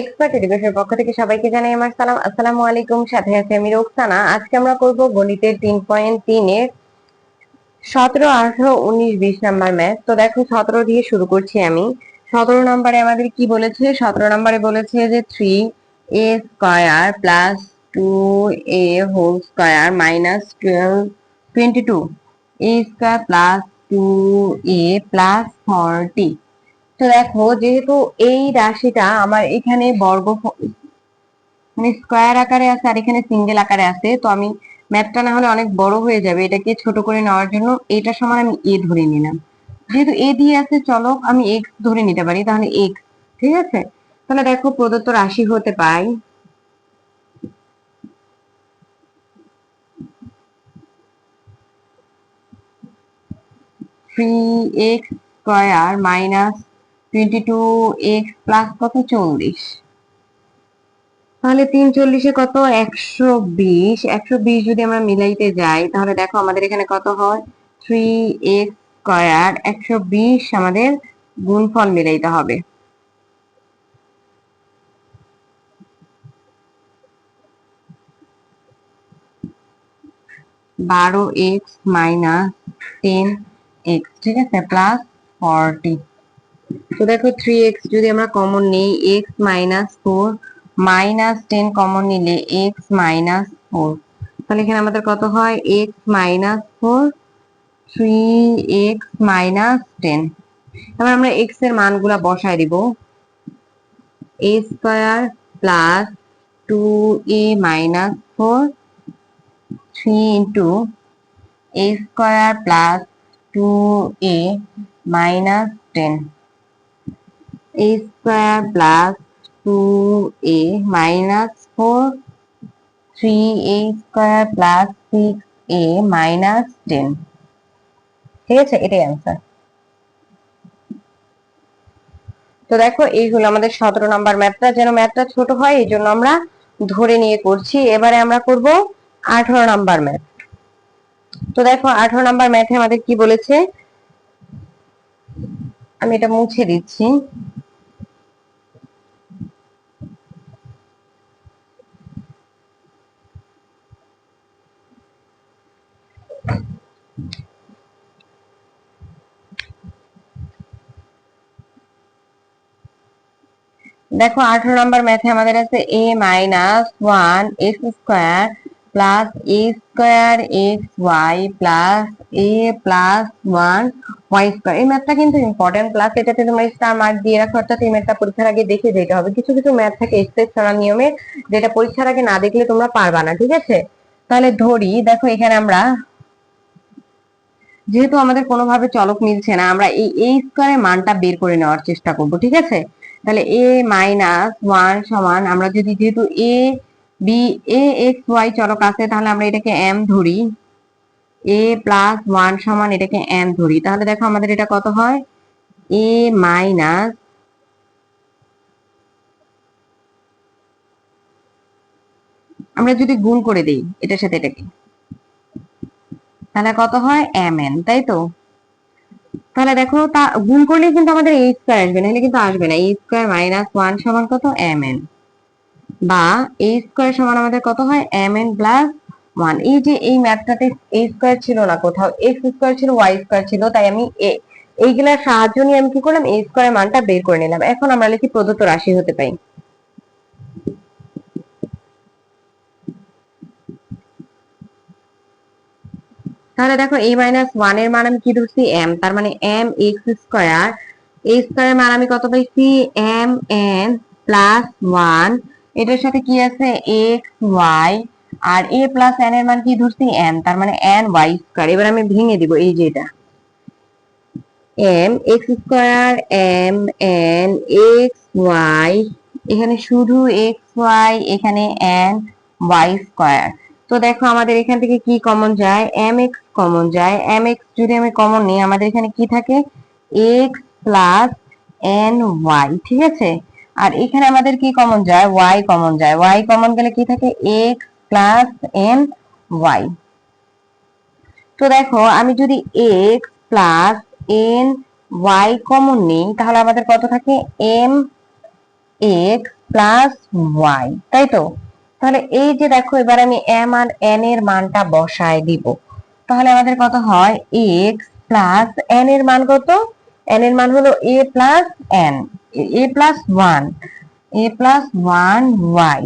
Expert education পক্ষ থেকে সবাইকে জানাই আমার সালাম। আসসালামু আলাইকুম, সাথে আছে আমি রোকসানা। আজকে আমরা করব গণিতের তিন পয়েন্ট তিনের সতেরো, আঠারো, উনিশ, বিশ নাম্বার ম্যাথ তো দেখো, সতেরো দিয়ে শুরু করছি আমি। সতেরো নম্বরে আমাদের কি বলেছে? সতেরো নম্বরে বলেছে যে three a square plus two a whole square minus twelve twenty two a square plus two a plus forty তো দেখো, যেহেতু এই রাশিটা আমার এখানে বর্গ মানে স্কোয়ার আকারে আছে আর এখানে সিঙ্গেল আকারে আছে, তো আমি ম্যাথটা না হলে অনেক বড় হয়ে যাবে এটাকে ছোট করে নেওয়ার জন্য এটা সমান আমি এ ধরে নিলাম। যেহেতু এ দিয়ে আছে, চলো আমি এক্স ধরে নিতে পারি, তাহলে এক্স ঠিক আছে? তাহলে দেখো প্রদত্ত রাশি হতে পাই। Three x square minus twenty two x plus কত? চল্লিশ। তাহলে তিন চল্লিশে কত? একশো বিশ। একশো বিশ যদি আমরা মিলাইতে যাই, তাহলে দেখো আমাদের এখানে কত হয়? থ্রি এক্স স্কোয়ার একশো বিশ আমাদের গুণফল মিলাইতে হবে। বারো এক্স মাইনাস টেন এক্স ঠিক আছে? প্লাস ফর্টি তো দেখো থ্রি এক্স যদি আমরা কমন নিই x minus four minus ten common নিলে এক্স মাইনাস ফোর তাহলে এখানে আমাদের কত হয়? X minus four three x minus ten এবার আমরা এক্সের মানগুলা বসায় দিব। A square plus two a minus four three into a square plus two a minus ten a square plus 2a minus 4 3a square plus 6a minus 10 ঠিক আছে? এটাই answer তো দেখো, এই হলো আমাদের সতেরো নাম্বার ম্যাথটা যেন ম্যাথটা ছোট হয়, এই জন্য আমরা ধরে নিয়ে করছি। এবারে আমরা করব আঠারো নাম্বার ম্যাথ তো দেখো, আঠারো নাম্বার ম্যাথে আমাদের কি বলেছে? আমি এটা মুছে দিচ্ছি। দেখো, আঠারো নম্বর ম্যাথে আমাদের আছে a minus one x square plus a square x y plus a plus one y square এই ম্যাথটা কিন্তু ইম্পর্টেন্ট প্লাস এটাতে তোমরা স্টার মার্ক দিয়ে রাখো, অর্থাৎ এই ম্যাথটা পরীক্ষার আগে দেখে যেতে হবে। কিছু কিছু ম্যাথ থাকে এক্সেপশনাল নিয়মে, যেটা পরীক্ষার আগে না দেখলে তোমরা পারবা না, ঠিক আছে? তাহলে ধরি, দেখো এখানে আমরা, যেহেতু আমাদের কোনোভাবে চলক মিলছে না, আমরা এই এ স্কোয়ারের মানটা বের করে নেওয়ার চেষ্টা করব, ঠিক আছে? তাহলে এ মাইনাস ওয়ান সমান, আমরা যদি যেহেতু a b a x y চলক আছে, তাহলে আমরা এটাকে এম ধরি। এ প্লাস ওয়ান সমান এটাকে এম ধরি। তাহলে দেখো আমাদের এটা কত হয়? এ মাইনাস আমরা যদি গুণ করে দিই এটার সাথে এটাকে, তাহলে কত হয়? এম এন তাই তো? তাহলে দেখো, তা গুণ করলে কিন্তু আমাদের এ স্কোয়ার আসবে, নাহলে কিন্তু আসবে না। এ স্কোয়ার মাইনাস ওয়ান সমান কত? এম এন বা এ স্কোয়ার সমান আমাদের কত হয়? এম এন প্লাস ওয়ান এই যে এই ম্যাথটাতে এ স্কোয়ার ছিল না কোথাও এক্স স্কোয়ার ছিল ওয়াই স্কোয়ার ছিল, তাই আমি এ এইগুলার সাহায্য নিয়ে আমি কি করলাম? এ স্কোয়ারের মানটা বের করে নিলাম। এখন আমরা লিখি প্রদত্ত রাশি হতে পাই তাহলে দেখো a মাইনাস ওয়ানের মান আমি কি ধরছি? এম তার মানে এম এক্স স্কোয়ার a স্কোয়ারের মান আমি কত পাইছি? এম এন প্লাস ওয়ান এটার সাথে কি আছে? এক্স ওয়াই আর এ প্লাস n এর মান কি ধরছি? n তার মানে এন y স্কোয়ার এবার আমি ভেঙে দিব এই যে এটা। m x square m n x y এখানে শুধু এক্স ওয়াই এখানে এন y স্কোয়ার তো দেখো আমাদের এখান থেকে কি কমন যায়? এম এক্স কমন যায়। এম এক্স যদি আমি কমন নিই, আমাদের এখানে কি থাকে? এক্স প্লাস এন ওয়াই ঠিক আছে? আর এখানে আমাদের কি কমন যায়? ওয়াই কমন যায়। ওয়াই কমন গেলে কি থাকে? এক্স প্লাস এন ওয়াই তো দেখো, আমি যদি x plus n y common নিই, তাহলে আমাদের কত থাকে? এম এক্স প্লাস ওয়াই তাই তো? তাহলে এই যে দেখো, এবার আমি এম আর এন এর মানটা বসায় দিব। তাহলে আমাদের কত হয়? এক্স প্লাস এন এর মান কত? এন এর মান হলো a plus n a plus one a plus one y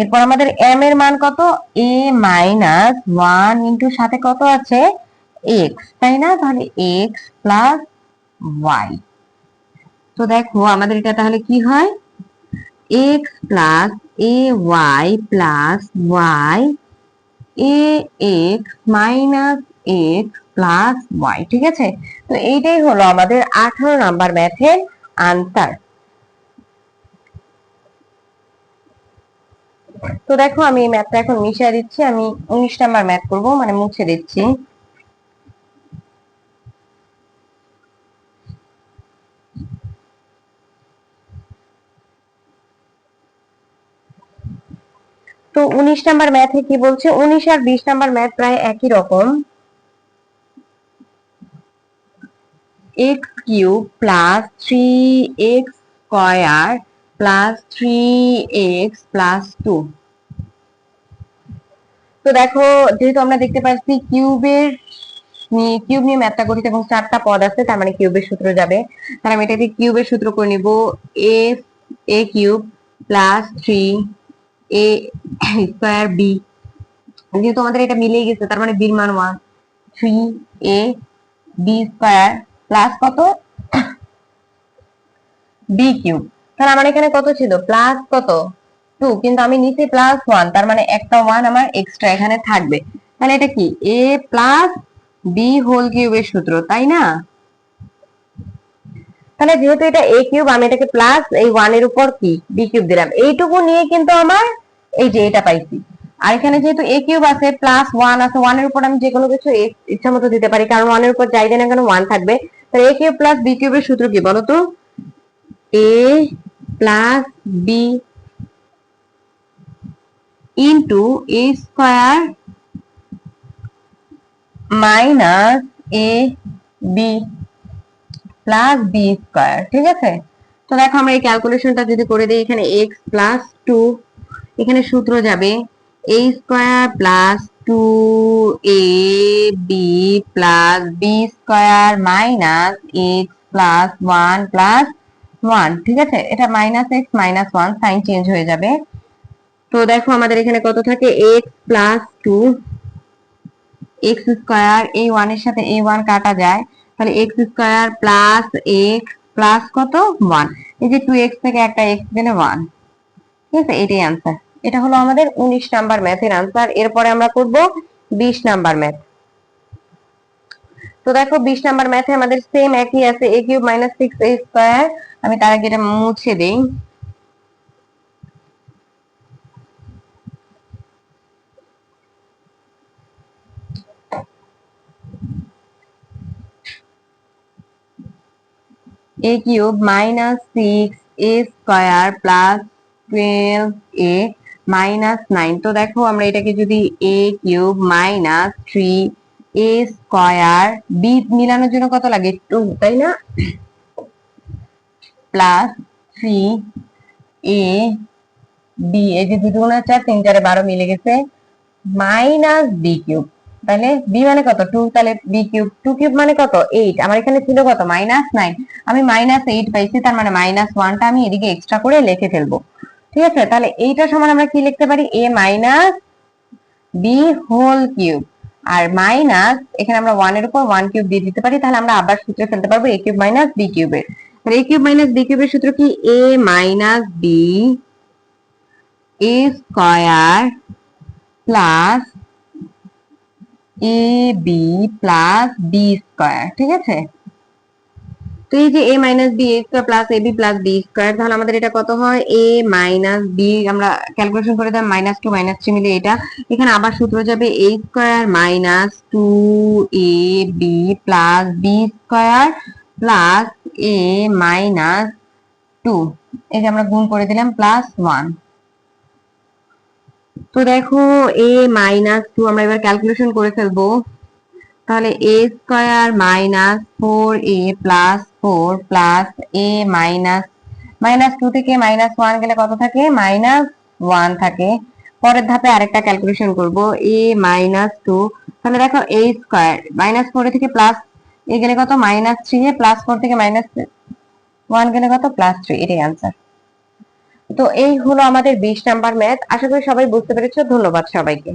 এরপর আমাদের এম এর মান কত? এ মাইনাস ওয়ান ইন্টু সাথে কত আছে? এক্স তাই না? তাহলে এক্স প্লাস ওয়াই তো দেখো, আমাদের এটা তাহলে কি হয়? A y plus y a x minus x plus y ঠিক আছে? তো এইটাই হলো আমাদের আঠারো নাম্বার ম্যাথের আনসার তো দেখো আমি এই ম্যাথটা এখন মিশিয়ে দিচ্ছি, আমি উনিশ নাম্বার ম্যাথ করব মানে মুছে দিচ্ছি। তো উনিশ নাম্বার ম্যাথে কি বলছে? উনিশ আর বিশ নাম্বার ম্যাথ প্রায় একই রকম। X cube plus three x square plus three x plus two তো দেখো, যেহেতু আমরা দেখতে পাচ্ছি কিউবের কিউব নিয়ে ম্যাথটা করেছি এবং চারটা পদ আছে, তার মানে কিউবের সূত্র যাবে। তাহলে আমি এটাকে কিউবের সূত্র করে নিব a a cube plus three a square b যেহেতু আমাদের এটা মিলেই গেছে, তার মানে বির মান one three a b square plus কত? বি কিউব তাহলে আমার এখানে কত ছিল? প্লাস কত? টু কিন্তু আমি নিচে প্লাস ওয়ান তার মানে একটা ওয়ান আমার এক্সট্রা এখানে থাকবে। তাহলে এটা কি? এ প্লাস বি হোল কিউবের সূত্র, তাই না? তাহলে যেহেতু এটা এ কিউব আমি এটাকে প্লাস এই ওয়ানের উপর কি? বি কিউব দিলাম। এইটুকু নিয়ে কিন্তু আমার এই যে এটা পাইছি। আর এখানে যেহেতু এ কিউব আছে প্লাস ওয়ান আছে ওয়ানের উপর আমি যে কিছু ইচ্ছা মতো দিতে পারি, কারণ ওয়ানের উপর যাই দেন না কেন ওয়ান থাকবে। তাহলে এ কিউব প্লাস বি কিউবের সূত্র কি বলো তো a plus b into a square minus a b plus b square ঠিক আছে? তো দেখো আমরা এই ক্যালকুলেশনটা যদি করে দিই, এখানে এক্স প্লাস টু এখানে সূত্র যাবে a square plus two a b plus b square minus x plus one plus one ঠিক আছে? এটা minus x minus one sign change হয়ে যাবে। তো দেখো আমাদের এখানে কত থাকে? X plus two x square এই ওয়ানের সাথে এই ওয়ান কাটা যায়। তাহলে x square plus x plus কত? ওয়ান এই যে টু এক্স থেকে একটা এক্স গেলে ওয়ান ঠিক আছে? এটাই আনসার এটা হলো আমাদের উনিশ নাম্বার ম্যাথের আনসার এরপরে আমরা করব বিশ নাম্বার ম্যাথ। তো দেখো বিশ নাম্বার ম্যাথে আমাদের সেম একই আছে a cube minus six a square আমি তার আগে এটা মুছে দেই। a cube minus 6 a square plus 12 a minus 9 তো দেখো আমরা এটাকে যদি a cube minus 3 a square b মিলানোর জন্য কত লাগে 2 তাই না? প্লাস 3 a b, এই যে দুটো গুণ চার তিন চারে বারো মিলে গেছে। মাইনাস বি কিউব তাহলে বি মানে কত? টু তাহলে বি কিউব টু কিউব মানে কত? এইট আমার এখানে ছিল কত? মাইনাস নাইন আমি মাইনাস এইট পাইছি, তার মানে মাইনাস ওয়ানটা আমি এদিকে এক্সট্রা করে লিখে ফেলব। ঠিক আছে? তাহলে এইটা সমান আমরা কি লিখতে পারি? A minus b whole cube R minus এখানে আমরা ওয়ানের উপর ওয়ান কিউব দিয়ে দিতে পারি, তাহলে আমরা আবার সূত্রে ফেলতে পারব এ কিউব মাইনাস বি কিউবের তাহলে এ কিউব মাইনাস বি কিউবের সূত্র কি? A minus b a square plus a b plus b square ঠিক আছে? তো এই যে a minus b square plus a b plus b square তাহলে আমাদের এটা কত হয়? এ মাইনাস বি আমরা ক্যালকুলেশন করে দিলাম মাইনাস টু মাইনাস থ্রি মিলে এটা। এখানে আবার সূত্র যাবে a square minus two a b plus b square plus a minus two এই যে আমরা গুণ করে দিলাম প্লাস ওয়ান তো দেখো এ মাইনাস টু আমরা এবার ক্যালকুলেশন করে ফেলব। তাহলে a square minus four a plus four plus a minus minus two থেকে মাইনাস ওয়ান গেলে কত থাকে? মাইনাস ওয়ান থাকে। পরের ধাপে আরেকটা ক্যালকুলেশন করব। এ মাইনাস টু তাহলে দেখো এ স্কোয়ার মাইনাস ফোর থেকে প্লাস এ গেলে কত? Minus three a plus four থেকে মাইনাস ওয়ান গেলে কত? প্লাস থ্রি এটাই আনসার তো এই হলো আমাদের বিশ নাম্বার ম্যাথ আশা করি সবাই বুঝতে পেরেছ। ধন্যবাদ সবাইকে।